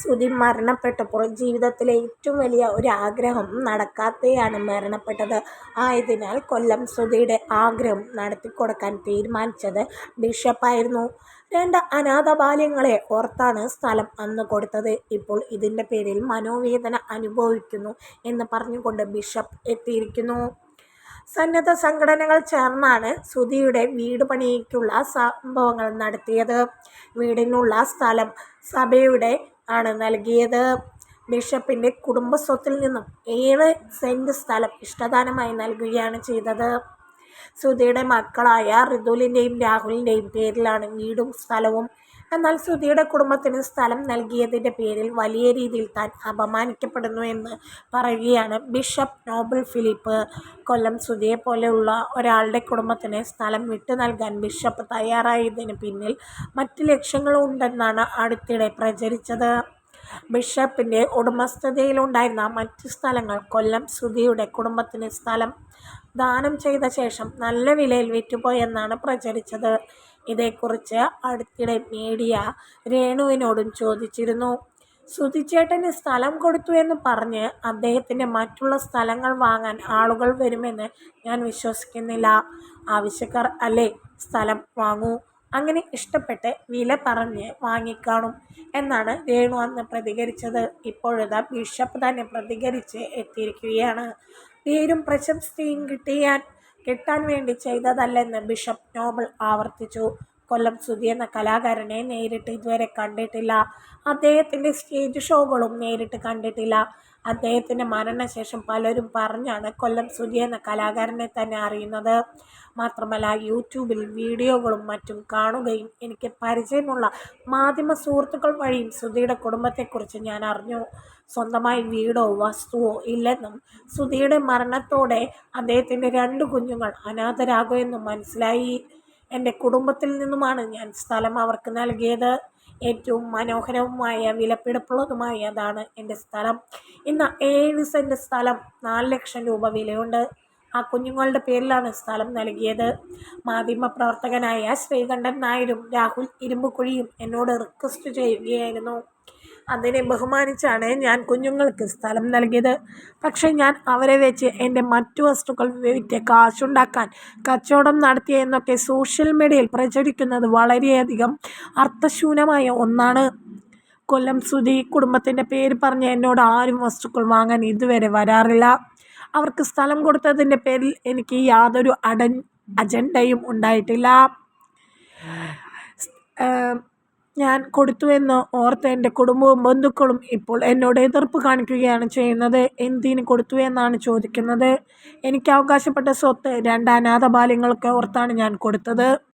സുധി മരണപ്പെട്ടപ്പോൾ ജീവിതത്തിലെ ഏറ്റവും വലിയ ഒരു ആഗ്രഹം നടക്കാതെയാണ് മരണപ്പെട്ടത്. ആയതിനാൽ കൊല്ലം സുധിയുടെ ആഗ്രഹം നടത്തിക്കൊടുക്കാൻ തീരുമാനിച്ചത് ബിഷപ്പായിരുന്നു. രണ്ട് അനാഥ ബാല്യങ്ങളെ ഓർത്താണ് സ്ഥലം അന്ന് കൊടുത്തത്. ഇപ്പോൾ ഇതിന്റെ പേരിൽ മനോവേദന അനുഭവിക്കുന്നു എന്ന് പറഞ്ഞുകൊണ്ട് ബിഷപ്പ് എത്തിയിരിക്കുന്നു. സന്നദ്ധ സംഘടനകൾ ചേർന്നാണ് സുധിയുടെ വീട് പണിക്കുള്ള സംഭവങ്ങൾ നടത്തിയത്. വീടിനുള്ള സ്ഥലം സഭയുടെ ആണ് നൽകിയത്. ബിഷപ്പിന്റെ കുടുംബസ്വത്തിൽ നിന്നും ഏഴ് സെന്റ് സ്ഥലം ഇഷ്ടദാനമായി നൽകുകയാണ് ചെയ്തത്. സുധിയുടെ മക്കളായ ഋതുലിന്റെയും രാഹുലിന്റെയും പേരിലാണ് വീടും സ്ഥലവും. എന്നാൽ സുധിയുടെ കുടുംബത്തിന് സ്ഥലം നൽകിയതിന്റെ പേരിൽ വലിയ രീതിയിൽ താൻ അപമാനിക്കപ്പെടുന്നു എന്ന് പറയുകയാണ് ബിഷപ്പ് നോബൽ ഫിലിപ്പ്. കൊല്ലം പോലെയുള്ള ഒരാളുടെ കുടുംബത്തിന് സ്ഥലം വിട്ടു നൽകാൻ ബിഷപ്പ് തയ്യാറായതിന് പിന്നിൽ മറ്റ് ലക്ഷ്യങ്ങളുണ്ടെന്നാണ് അടുത്തിടെ പ്രചരിച്ചത്. ബിഷപ്പിന്റെ ഉടമസ്ഥതയിലുണ്ടായിരുന്ന മറ്റ് സ്ഥലങ്ങൾ കൊല്ലം സുധിയുടെ കുടുംബത്തിന് സ്ഥലം ദാനം ചെയ്ത ശേഷം നല്ല വിലയിൽ വിറ്റുപോയെന്നാണ് പ്രചരിച്ചത്. ഇതേക്കുറിച്ച് അടുത്തിടെ മീഡിയ രേണുവിനോടും ചോദിച്ചിരുന്നു. സുധിച്ചേട്ടന് സ്ഥലം കൊടുത്തു എന്ന് പറഞ്ഞ് അദ്ദേഹത്തിന്റെ മറ്റുള്ള സ്ഥലങ്ങൾ വാങ്ങാൻ ആളുകൾ വരുമെന്ന് ഞാൻ വിശ്വസിക്കുന്നില്ല. ആവശ്യക്കാർ അല്ലേ സ്ഥലം വാങ്ങൂ. അങ്ങനെ ഇഷ്ടപ്പെട്ട് വില പറഞ്ഞ് വാങ്ങിക്കാണും എന്നാണ് രേണു അന്ന് പ്രതികരിച്ചത്. ഇപ്പോഴിതാ ബിഷപ്പ് തന്നെ പ്രതികരിച്ച് എത്തിയിരിക്കുകയാണ്. പേരും കിട്ടിയാൽ കിട്ടാൻ വേണ്ടി ചെയ്തതല്ലെന്ന് ബിഷപ്പ് നോബൽ ആവർത്തിച്ചു. കൊല്ലം സുധി എന്ന കലാകാരനെ നേരിട്ട് ഇതുവരെ കണ്ടിട്ടില്ല. അദ്ദേഹത്തിന്റെ സ്റ്റേജ് ഷോകളും നേരിട്ട് കണ്ടിട്ടില്ല. അദ്ദേഹത്തിന്റെ മരണശേഷം പലരും പറഞ്ഞാണ് കൊല്ലം സുധി എന്ന കലാകാരനെ തന്നെ അറിയുന്നത്. മാത്രമല്ല യൂട്യൂബിൽ വീഡിയോകളും മറ്റും കാണുകയും എനിക്ക് പരിചയമുള്ള മാധ്യമ സുഹൃത്തുക്കൾ വഴിയും സുധിയുടെ കുടുംബത്തെക്കുറിച്ച് ഞാൻ അറിഞ്ഞു. സ്വന്തമായി വീടോ വസ്തുവോ ഇല്ലെന്നും സുധിയുടെ മരണത്തോടെ അദ്ദേഹത്തിന്റെ രണ്ട് കുഞ്ഞുങ്ങൾ അനാഥരാകുമെന്നും മനസ്സിലായി. എന്റെ കുടുംബത്തിൽ നിന്നുമാണ് ഞാൻ സ്ഥലം അവർക്ക് നൽകിയത്. ഏറ്റവും മനോഹരവുമായ വിലപിടിപ്പുള്ളതുമായതാണ് എന്റെ സ്ഥലം. ഇന്ന് ഏഴ് സെന്റ് സ്ഥലം നാല് ലക്ഷം രൂപ വിലയുണ്ട്. ആ കുഞ്ഞുങ്ങളുടെ പേരിലാണ് സ്ഥലം നൽകിയത്. മാധ്യമപ്രവർത്തകനായ ശ്രീകണ്ഠൻ നായരും രാഹുൽ ഇരുമ്പുകുഴിയും എന്നോട് റിക്വസ്റ്റ് ചെയ്യുകയായിരുന്നു. അതിനെ ബഹുമാനിച്ചാണ് ഞാൻ കുഞ്ഞുങ്ങൾക്ക് സ്ഥലം നൽകിയത്. പക്ഷേ ഞാൻ അവരെ വെച്ച് എന്റെ മറ്റു വസ്തുക്കൾ വിറ്റ് കാശുണ്ടാക്കാൻ കച്ചവടം നടത്തി എന്നൊക്കെ സോഷ്യൽ മീഡിയയിൽ പ്രചരിക്കുന്നത് വളരെയധികം അർത്ഥശൂന്യമായ ഒന്നാണ്. കൊല്ലം സുധി കുടുംബത്തിന്റെ പേര് പറഞ്ഞ് എന്നോട് ആരും വസ്തുക്കൾ വാങ്ങാൻ ഇതുവരെ വരാറില്ല. അവർക്ക് സ്ഥലം കൊടുത്തതിന്റെ പേരിൽ എനിക്ക് യാതൊരു അടൻ അജണ്ടയും ഉണ്ടായിട്ടില്ല. ഞാൻ കൊടുത്തുവെന്ന് ഓർത്ത് എന്റെ കുടുംബവും ബന്ധുക്കളും ഇപ്പോൾ എന്നോട് എതിർപ്പ് കാണിക്കുകയാണ് ചെയ്യുന്നത്. എന്തിന് കൊടുത്തു എന്നാണ് ചോദിക്കുന്നത്. എനിക്ക് അവകാശപ്പെട്ട സ്വത്ത് രണ്ട് അനാഥ ബാല്യങ്ങൾക്ക് ഓർത്താണ് ഞാൻ കൊടുത്തത്.